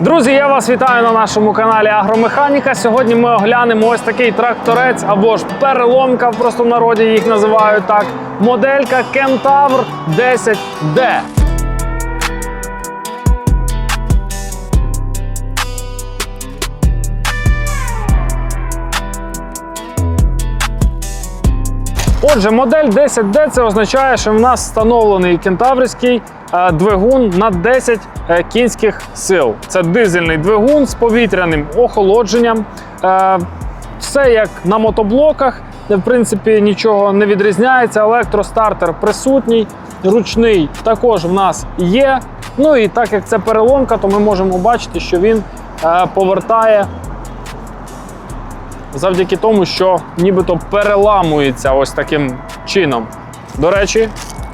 Друзі, я вас вітаю на нашому каналі Агромеханіка. Сьогодні ми оглянемо ось такий тракторець або ж переломка, в простому народі їх називають так. Моделька Кентавр 10D. Отже, модель 10D це означає, що в нас встановлений кентаврський двигун на 10 е, кінських сил. Це дизельний двигун з повітряним охолодженням. Е, Все як на мотоблоках, в принципі нічого не відрізняється. Електростартер присутній, ручний також в нас є. Ну і так як це переломка, то ми можемо бачити, що він е, повертає завдяки тому, що нібито переламується ось таким чином. До речі,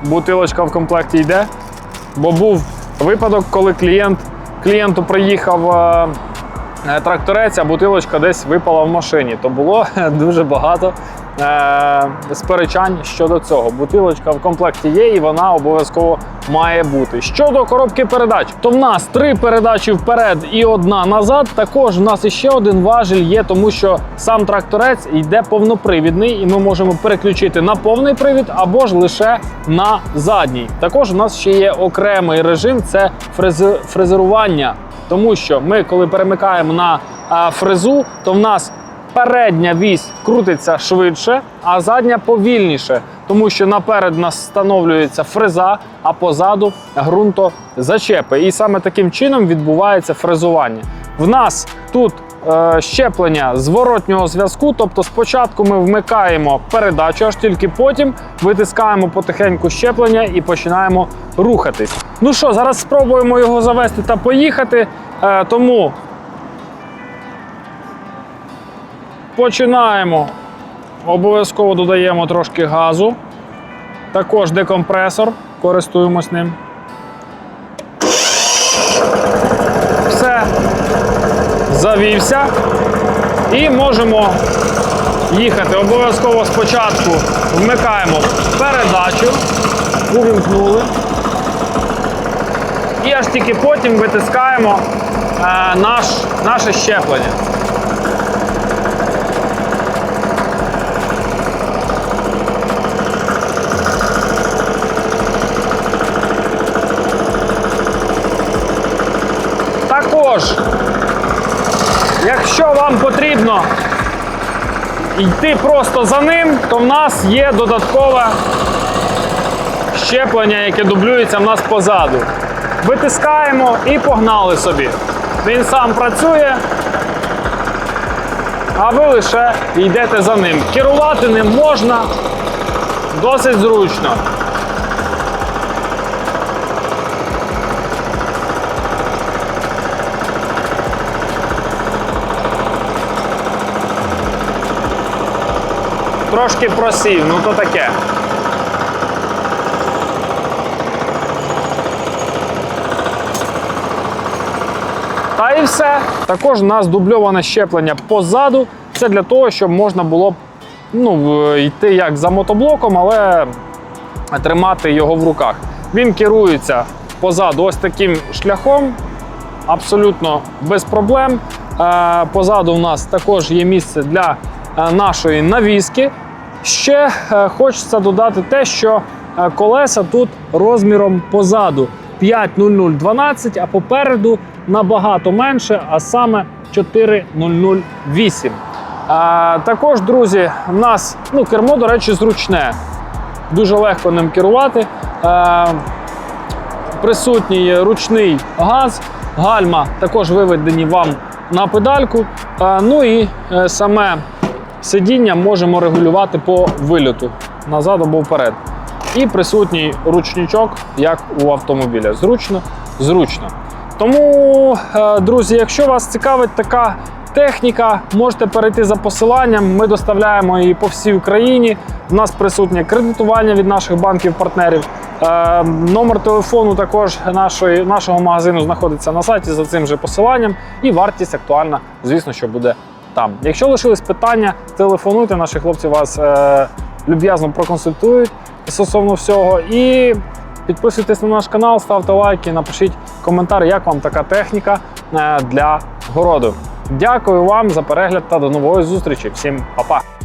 бутилочка в комплекті йде, бо був випадок, коли клієнт, клієнту приїхав е, е, тракторець, а бутилочка десь випала в машині. То було дуже багато е, сперечань щодо цього. Бутилочка в комплекті є і вона обов'язково має бути. Щодо коробки передач, то в нас три передачі вперед і одна назад. Також в нас іще один важіль є, тому що сам тракторець йде повнопривідний, і ми можемо переключити на повний привід або ж лише на задній. Також у нас ще є окремий режим це фрезерування. Тому що ми, коли перемикаємо на фрезу, то в нас передня вісь крутиться швидше, а задня повільніше, тому що наперед нас встановлюється фреза, а позаду ґрунтозачепи. І саме таким чином відбувається фрезування. В нас тут е, щеплення зворотнього зв'язку, тобто спочатку ми вмикаємо передачу, аж тільки потім витискаємо потихеньку щеплення і починаємо рухатись. Ну що, зараз спробуємо його завести та поїхати. Е, тому Починаємо. Обов'язково додаємо трошки газу. Також декомпресор. Користуємось ним. Все. Завівся. І можемо їхати. Обов'язково спочатку вмикаємо передачу. Увімкнули. І аж тільки потім витискаємо е, наш, наше щеплення. Також, якщо вам потрібно йти просто за ним, то в нас є додаткове щеплення, яке дублюється в нас позаду. Витискаємо і погнали собі. Він сам працює, а ви лише йдете за ним. Керувати ним можна досить зручно. Трошки просів, ну то таке. Та і все. Також у нас дубльоване щеплення позаду. Це для того, щоб можна було ну, йти як за мотоблоком, але тримати його в руках. Він керується позаду ось таким шляхом, абсолютно без проблем. Е, Позаду у нас також є місце для е, нашої навіски. Ще е, хочеться додати те, що е, колеса тут розміром позаду 50012, а попереду набагато менше, а саме 4008. Е, Також, друзі, в нас ну, кермо, до речі, зручне. Дуже легко ним керувати. Присутній ручний газ, гальма також виведені вам на педальку. Ну і саме сидіння можемо регулювати по вильоту назад або вперед. І присутній ручничок, як у автомобіля. Зручно, зручно. Тому, е, друзі, якщо вас цікавить така техніка, можете перейти за посиланням. Ми доставляємо її по всій Україні. У нас присутнє кредитування від наших банків-партнерів. Е, Номер телефону також нашої, нашого магазину знаходиться на сайті за цим же посиланням. І вартість актуальна, звісно, що буде там. Якщо лишились питання, телефонуйте, наші хлопці вас е, люб'язно проконсультують стосовно всього. І підписуйтесь на наш канал, ставте лайки, напишіть коментар, як вам така техніка. е, для городу. Дякую вам за перегляд та до нової зустрічі. Всім па-па!